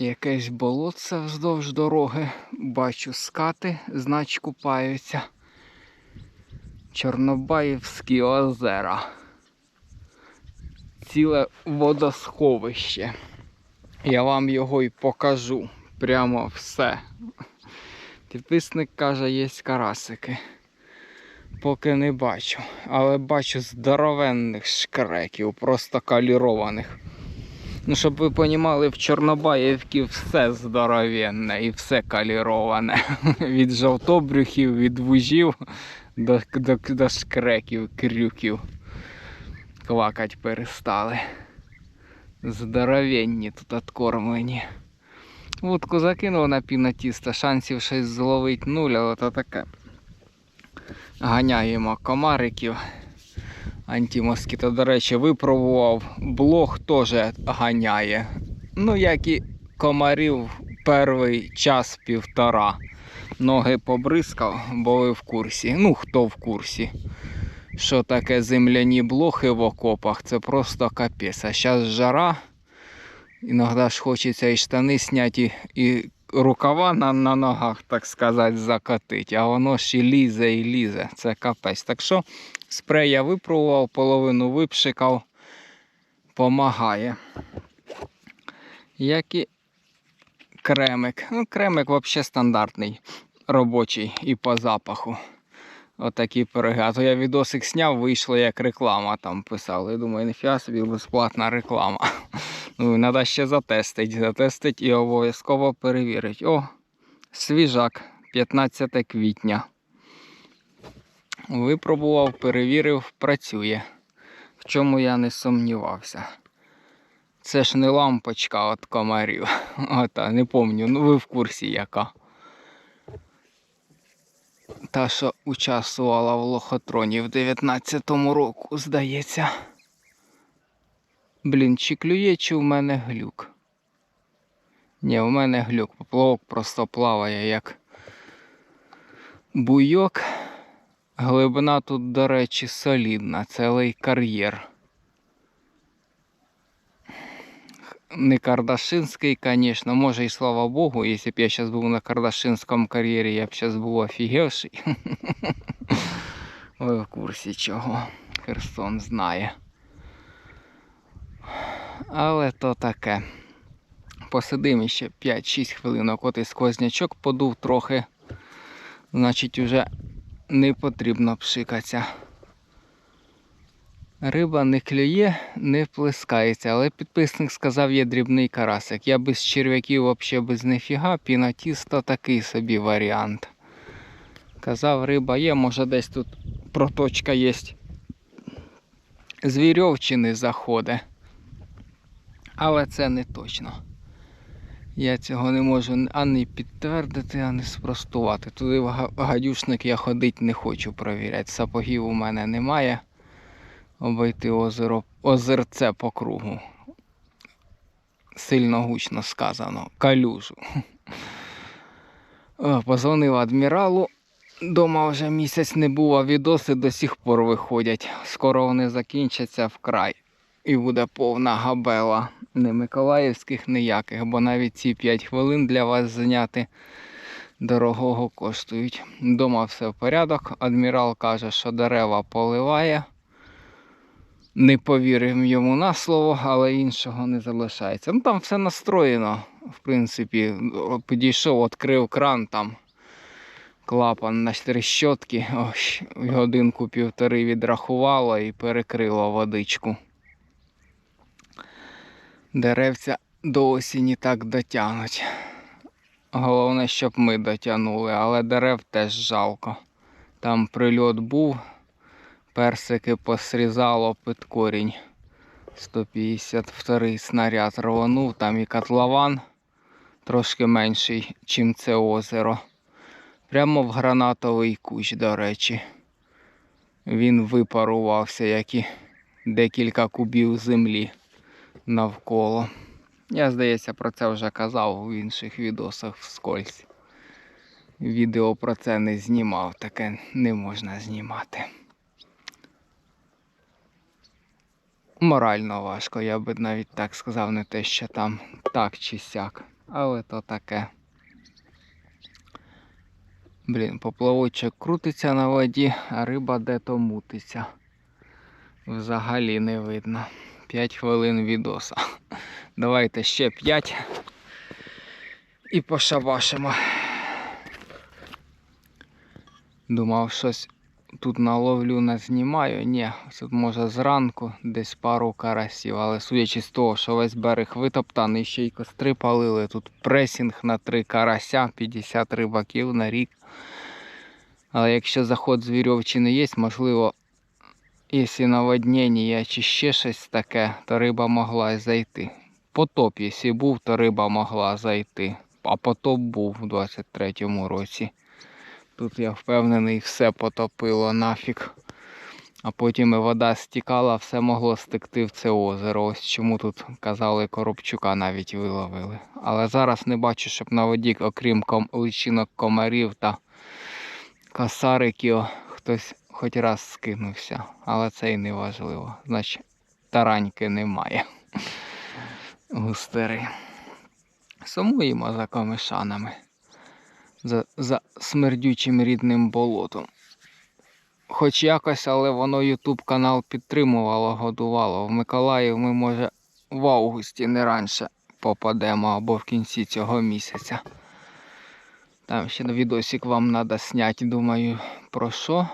Якесь болотце вздовж дороги. Бачу скати, знач купаються. Чорнобаївські озера. Ціле водосховище. Я вам його й покажу. Прямо все. Підписник каже, є карасики. Поки не бачу. Але бачу здоровенних шкреків, просто калірованих. Ну, щоб ви понімали, в Чорнобаївці все здоровенне і все каліроване. Від жовтобрюхів, від вужів до, до, до шкреків, крюків. Квакать перестали. Здоровенні тут откормлені. Вудку закинув на пінотіста, шансів щось зловить нуль, але то таке. Ганяємо комариків. Антимоскіто, до речі, випробував. Блог теж ганяє. Ну, як і комарів перший час півтора. Ноги побризкав, бо ви в курсі. Ну, хто в курсі. Що таке земляні блохи в окопах, це просто капець. А зараз жара. Іноді ж хочеться і штани зняти, і рукава на, на ногах, так сказати, закатити. А воно і лізе, і лізе. Це капець. Так що спрей я випробував, половину випшикав. Помагає. Як і кремик. Ну, кремик взагалі стандартний, робочий і по запаху. Отакі пироги. А то я відосик зняв, вийшло як реклама там писали. Думаю, ніфіга собі безплатна реклама. Ну, треба ще затестити. Затестити і обов'язково перевірити. О, свіжак, 15 квітня. Випробував, перевірив, працює. В чому я не сумнівався. Це ж не лампочка від комарів. Ота, не пам'ятаю, ну ви в курсі яка. Та, що участвувала в лохотроні в 19-му року, здається. Блін, чи клює, чи в мене глюк? Ні, в мене глюк. Поплавок просто плаває як буйок. Глибина тут, до речі, солідна, цілий кар'єр. Не Кардашинський, звісно, може і слава Богу, якщо б я зараз був на Кардашинському кар'єрі, я б зараз був офігевший. Ви в курсі чого. Херсон знає. Але то таке. Посидимо ще 5-6 хвилинок, от і сквознячок подув трохи. Значить, уже не потрібно пшикатися. Риба не клює, не плескається, але підписник сказав, є дрібний карасик. Я без черв'яків взагалі без нефіга, пінатісто такий собі варіант. Казав, риба є, може десь тут проточка є. З вірьовчини заходить. Але це не точно. Я цього не можу ані підтвердити, ані спростувати. Туди в гадюшник я ходити не хочу провіряти. Сапогів у мене немає. Обійти озеро, озерце по кругу. Сильно гучно сказано. Калюжу. Позвонив адміралу. Дома вже місяць не був, а відоси до сих пор виходять. Скоро вони закінчаться вкрай. І буде повна габела. Не Миколаївських ніяких, бо навіть ці 5 хвилин для вас зняти дорогого коштують. Дома все в порядок. Адмірал каже, що дерева поливає. Не повірив йому на слово, але іншого не залишається. Ну там все настроєно, в принципі. Підійшов, відкрив кран там. Клапан на трещотки, ось годинку півтори відрахувало і перекрило водичку. Деревця до осені так дотягнуть. Головне, щоб ми дотягнули, але дерев теж жалко. Там прильот був, персики посрізало під корінь. 152 снаряд рванув, там і котлован трошки менший, чим це озеро. Прямо в гранатовий кущ, до речі. Він випарувався, як і декілька кубів землі навколо. Я, здається, про це вже казав в інших відосах вскользь. Відео про це не знімав, таке не можна знімати. Морально важко, я би навіть так сказав, не те, що там так чи сяк. але то таке. Блін, поплавочок крутиться на воді, а риба де-то мутиться. Взагалі не видно. 5 хвилин відоса. Давайте ще 5 і пошабашимо. Думав, щось тут наловлю не знімаю. Ні, тут може зранку десь пару карасів, але судячи з того, що весь берег витоптаний, ще й костри палили. Тут пресінг на 3 карася, 50 рибаків на рік. Але якщо заход з вірьовчини є, можливо, якщо наводнення чи ще щось таке, то риба могла зайти. Потоп, якщо був, то риба могла зайти. А потоп був у 23-му році. Тут я впевнений, все потопило нафіг. А потім і вода стікала, все могло стекти в це озеро. Ось чому тут казали, коробчука навіть виловили. Але зараз не бачу, щоб на воді, окрім ком... личинок комарів та косариків, хтось хоч раз скинувся. Але це і не важливо. Значить, тараньки немає. Густери. Сумуємо за комишанами. За, за смердючим рідним болотом. Хоч якось, але воно Ютуб канал підтримувало, годувало. В Миколаїв ми, може, в августі не раніше попадемо або в кінці цього місяця. Там ще відосик вам треба зняти, думаю, про що?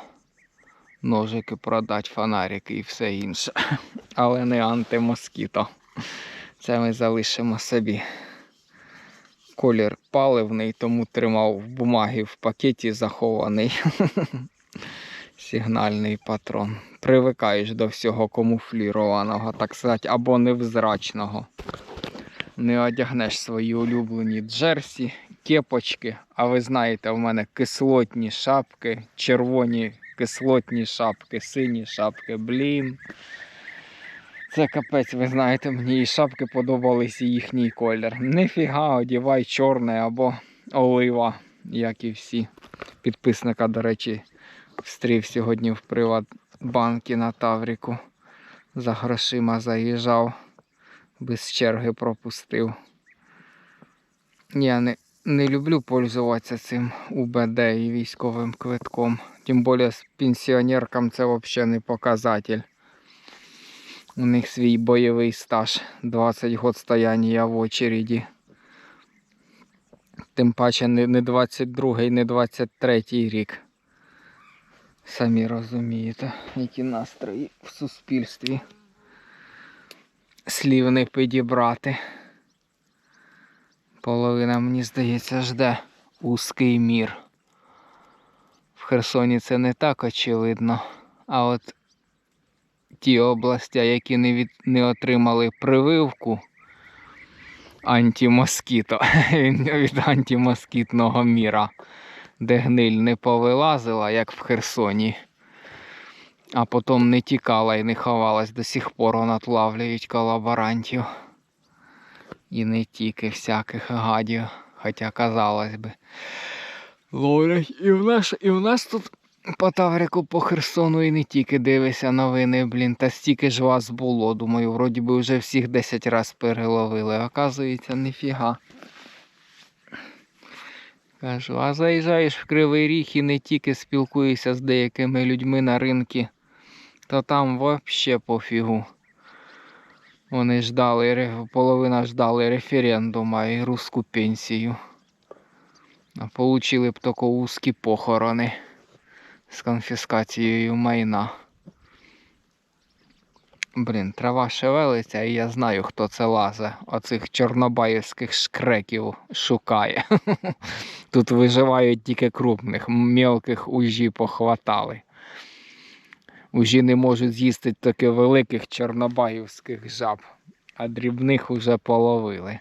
Ножики продати, фонарики і все інше. Але не антимоскіто. Це ми залишимо собі. Колір паливний, тому тримав в бумагі в пакеті захований. Сигнальний патрон. Привикаєш до всього камуфлірованого, так сказати, або невзрачного. Не одягнеш свої улюблені джерсі, кепочки, а ви знаєте, в мене кислотні шапки, червоні кислотні шапки, сині шапки, блін. Це капець, ви знаєте, мені і шапки подобались, і їхній колір. Нифіга, одівай чорне або олива, як і всі. Підписника, до речі, встрів сьогодні в Приватбанкі на Тавріку. За грошима заїжджав, без черги пропустив. Я не, не люблю пользуватися цим УБД і військовим квитком. Тим більше пенсіонеркам це взагалі не показатель. У них свій бойовий стаж 20 год стояння в очереді. Тим паче не 22-й, не 23-й рік. Самі розумієте, які настрої в суспільстві. Слів не підібрати. Половина, мені здається, жде узкий мір. Херсоні це не так очевидно. А от ті області, які не, від, не отримали прививку антимоскіто від антимоскітного міра, де гниль не повилазила, як в Херсоні, а потім не тікала і не ховалась, до сих пор натлавлюють колаборантів. І не тільки всяких гадів, хоча казалось би. Ловлять і в нас, і в нас тут по Таврику, по Херсону і не тільки дивися новини, блін, та стільки ж вас було. Думаю, вроді би вже всіх 10 разів переловили. Оказується, ніфіга. Кажу, а заїжджаєш в Кривий Ріг і не тільки спілкуєшся з деякими людьми на ринку, то там взагалі пофігу. Вони ждали, половина ждали референдума і русську пенсію. Получили б тільки узкі похорони з конфіскацією майна. Блін, трава шевелиться, і я знаю, хто це лазе. Оцих чорнобаївських шкреків шукає. Тут виживають тільки крупних, мелких ужі похватали. Ужі не можуть з'їсти таки великих чорнобаївських жаб, а дрібних уже половили.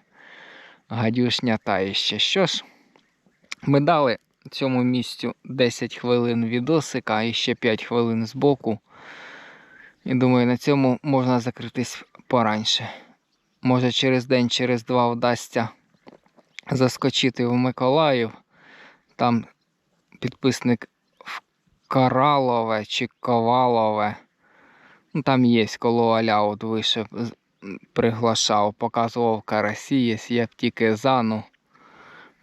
Гадюшня та іще. Що ж, ми дали цьому місцю 10 хвилин відосика і ще 5 хвилин збоку. І думаю, на цьому можна закритись пораньше. Може через день, через два вдасться заскочити в Миколаїв. Там підписник в Каралове чи Ковалове. Ну, там є коло Аля, от вище приглашав, показував карасі, є, я б тільки за, ну.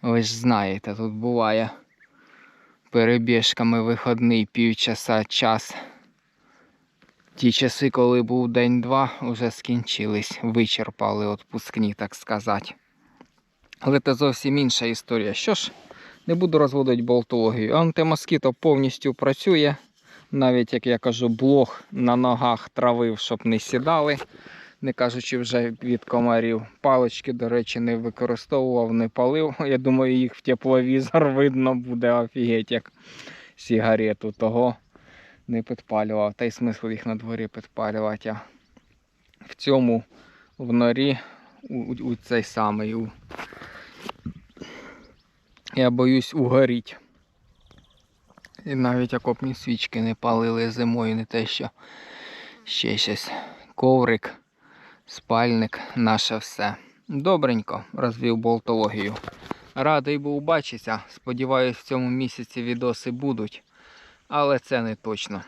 Ви ж знаєте, тут буває перебіжками виходний півчаса час. Ті часи, коли був день-два, вже скінчились, вичерпали отпускні, так сказати. Але це зовсім інша історія. Що ж, не буду розводити болтологію. Антимоскіто повністю працює. Навіть, як я кажу, блог на ногах травив, щоб не сідали. Не кажучи вже від комарів. Палички, до речі, не використовував, не палив. Я думаю, їх в тепловізор видно буде офігеть, як сигарету. Того не підпалював. Та й смисл їх на дворі підпалювати. В цьому в норі у, у, у цей самий. У... Я боюсь угоріть. І навіть окопні свічки не палили зимою, не те, що ще щось. Коврик, спальник, наше все. Добренько розвів болтологію. Радий був бачитися. Сподіваюсь, в цьому місяці відоси будуть. Але це не точно.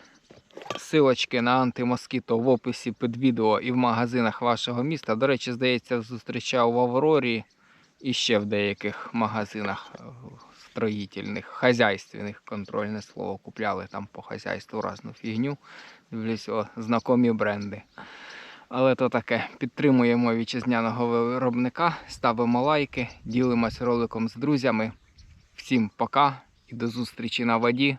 Силочки на антимоскіто в описі під відео і в магазинах вашого міста. До речі, здається, зустрічав в Аврорі і ще в деяких магазинах е, строїтельних, хазяйственних, контрольне слово, купляли там по хазяйству разну фігню. Дивлюсь, о, знакомі бренди. Але то таке, підтримуємо вітчизняного виробника, ставимо лайки, ділимось роликом з друзями. Всім пока і до зустрічі на воді.